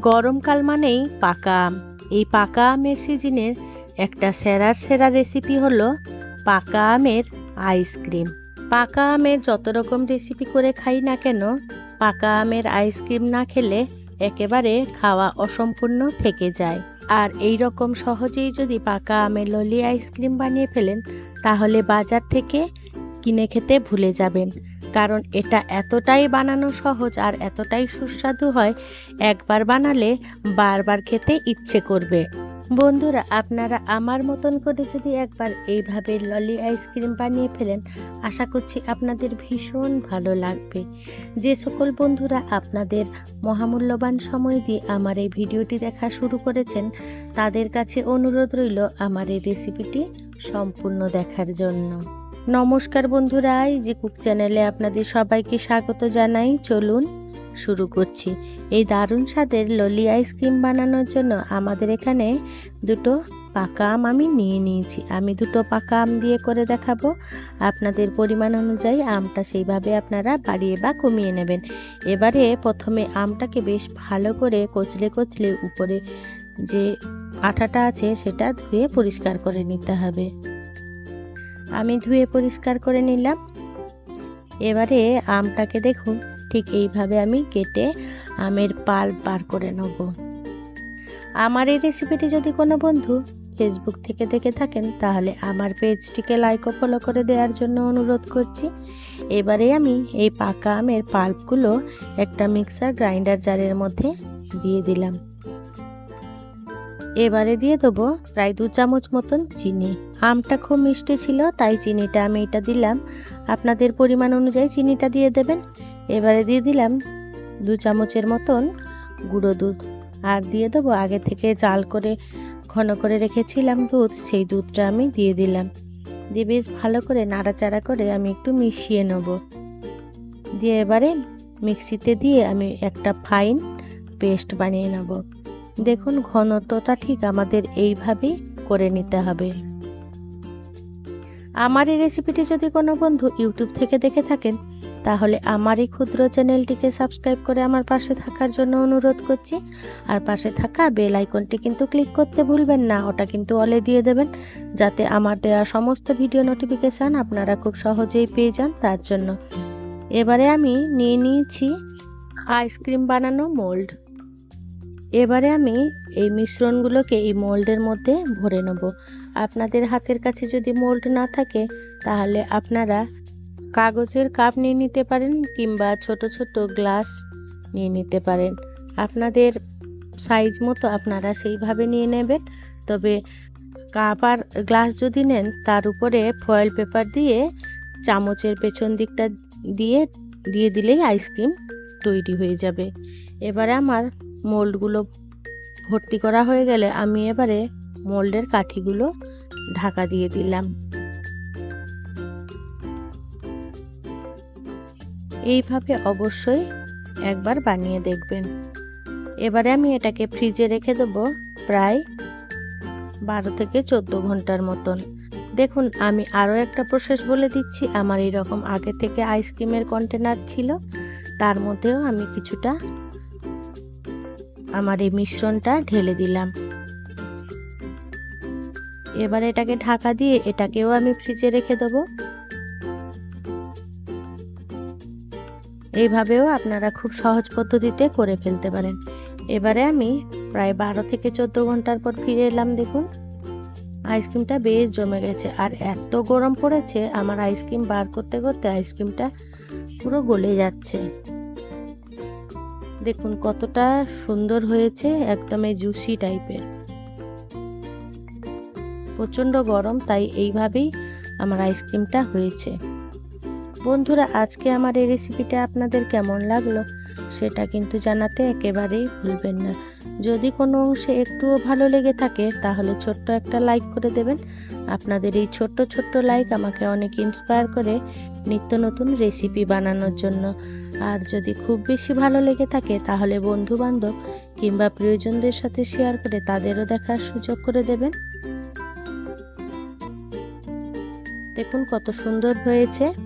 গরমকাল মানেই পাকা। আম এই পাকা আমের সিজনের একটা সেরার সেরা রেসিপি হলো পাকা আমের আইসক্রিম পাকা আমের যত রকম রেসিপি করে খাই না কেন, পাকা আমের আইসক্রিম না খেলে একেবারে খাওয়া অসম্পূর্ণ থেকে যায়। আর এই রকম সহজেই যদি পাকা আমের ললি আইসক্রিম বানিয়ে ফেলেন, তাহলে বাজার থেকে কিনে খেতে ভুলে যাবেন। কারণ এটা এতটাই বানানো সহজ আর এতটাই সুস্বাদু হয়, একবার বানালে বারবার খেতে ইচ্ছে করবে। বন্ধুরা, আপনারা আমার মতন করে যদি একবার এইভাবে ললি আইসক্রিম বানিয়ে ফেলেন, আশা করছি আপনাদের ভীষণ ভালো লাগবে। যে সকল বন্ধুরা আপনাদের মহামূল্যবান সময় দিয়ে আমার এই ভিডিওটি দেখা শুরু করেছেন, তাদের কাছে অনুরোধ রইল আমার এই রেসিপিটি সম্পূর্ণ দেখার জন্য। নমস্কার বন্ধুরা যে কুক চ্যানেলে আপনাদের সবাইকে স্বাগত জানাই। চলুন শুরু করছি। এই দারুণ স্বাদের ললি আইসক্রিম বানানোর জন্য আমাদের এখানে দুটো পাকা আম আমি নিয়ে নিয়েছি। আমি দুটো পাকা আম দিয়ে করে দেখাবো। আপনাদের পরিমাণ অনুযায়ী আমটা সেইভাবে আপনারা বাড়িয়ে বা কমিয়ে নেবেন। এবারে প্রথমে আমটাকে বেশ ভালো করে কচলে কচলে উপরে যে আঠাটা আছে সেটা ধুয়ে পরিষ্কার করে নিতে হবে। আমি ধুয়ে পরিষ্কার করে নিলাম। এবারে আমটাকে দেখুন, ঠিক এইভাবে আমি কেটে আমের পাল বার করে নেব। আমার এই রেসিপিটি যদি কোনো বন্ধু ফেসবুক থেকে দেখে থাকেন, তাহলে আমার পেজটিকে লাইক ও ফলো করে দেওয়ার জন্য অনুরোধ করছি। এবারে আমি এই পাকা আমের পাল্পগুলো একটা মিক্সার গ্রাইন্ডার জারের মধ্যে দিয়ে দিলাম। এবারে দিয়ে দেবো প্রায় দু চামচ মতন চিনি। আমটা খুব মিষ্টি ছিল, তাই চিনিটা আমি এটা দিলাম। আপনাদের পরিমাণ অনুযায়ী চিনিটা দিয়ে দেবেন। এবারে দিয়ে দিলাম দু চামচের মতন গুঁড়ো দুধ। আর দিয়ে দেবো আগে থেকে জাল করে, ঘন করে রেখেছিলাম দুধ, সেই দুধটা আমি দিয়ে দিলাম। দিয়ে বেশ ভালো করে নাড়াচাড়া করে আমি একটু মিশিয়ে নেব। দিয়ে এবারে মিক্সিতে দিয়ে আমি একটা ফাইন পেস্ট বানিয়ে নেব। দেখুন, ঘনত্বটা ঠিক আমাদের এইভাবেই করে নিতে হবে। আমার এই রেসিপিটি যদি কোনো বন্ধু ইউটিউব থেকে দেখে থাকেন, তাহলে আমার এই ক্ষুদ্র চ্যানেলটিকে সাবস্ক্রাইব করে আমার পাশে থাকার জন্য অনুরোধ করছি। আর পাশে থাকা বেল আইকনটি কিন্তু ক্লিক করতে ভুলবেন না, ওটা কিন্তু অলে দিয়ে দেবেন, যাতে আমার দেওয়া সমস্ত ভিডিও নোটিফিকেশান আপনারা খুব সহজেই পেয়ে যান তার জন্য। এবারে আমি নিয়ে নিয়েছি আইসক্রিম বানানো মোল্ড এবারে আমি এই মিশ্রণগুলোকে এই মোল্ডের মধ্যে ভরে নেব। আপনাদের হাতের কাছে যদি মোল্ড না থাকে, তাহলে আপনারা কাগজের কাপ নিয়ে নিতে পারেন কিংবা ছোট ছোট গ্লাস নিয়ে নিতে পারেন। আপনাদের সাইজ মতো আপনারা সেইভাবে নিয়ে নেবেন। তবে কাপ আর গ্লাস যদি নেন, তার উপরে ফয়েল পেপার দিয়ে চামচের পেছন দিকটা দিয়ে দিয়ে দিলেই আইসক্রিম তৈরি হয়ে যাবে। এবারে আমার মোল্ডগুলো ভর্তি করা হয়ে গেলে আমি এবারে মোল্ডের কাঠিগুলো ঢাকা দিয়ে দিলাম। এইভাবে অবশ্যই একবার বানিয়ে দেখবেন। এবারে আমি এটাকে ফ্রিজে রেখে দেবো প্রায় বারো থেকে চোদ্দ ঘণ্টার মতন। দেখুন, আমি আরও একটা প্রসেস বলে দিচ্ছি। আমার এইরকম আগে থেকে আইসক্রিমের কন্টেনার ছিল, তার মধ্যেও আমি কিছুটা আমার এই মিশ্রণটা ঢেলে দিলাম। এবার এটাকে ঢাকা দিয়ে এটাকেও আমি ফ্রিজে রেখে দেবো। এইভাবেও আপনারা খুব সহজ পদ্ধতিতে করে ফেলতে পারেন। এবারে আমি প্রায় বারো থেকে চোদ্দ ঘণ্টার পর ফিরে এলাম, দেখুন। আইসক্রিমটা বেশ জমে গেছে আর এত গরম পড়েছে, আমার আইসক্রিম বার করতে করতে আইসক্রিমটা পুরো গলে যাচ্ছে। দেখুন কতটা সুন্দর হয়েছে, একদম এই জুসি টাইপের। প্রচণ্ড গরম, তাই এইভাবেই আমার আইসক্রিমটা হয়েছে। বন্ধুরা, আজকে আমার এই রেসিপিটা আপনাদের কেমন লাগল? সেটা কিন্তু জানাতে একেবারেই ভুলবেন না। যদি কোনো অংশে একটুও ভালো লেগে থাকে, তাহলে ছোট্ট একটা লাইক করে দেবেন। আপনাদের এই ছোট্ট ছোট্ট লাইক আমাকে অনেক ইন্সপায়ার করে নিত্য নতুন রেসিপি বানানোর জন্য। আর যদি খুব বেশি ভালো লেগে থাকে, তাহলে বন্ধু বান্ধব কিংবা প্রিয়জনদের সাথে শেয়ার করে তাদেরও দেখার সুযোগ করে দেবেন। দেখুন কত সুন্দর হয়েছে।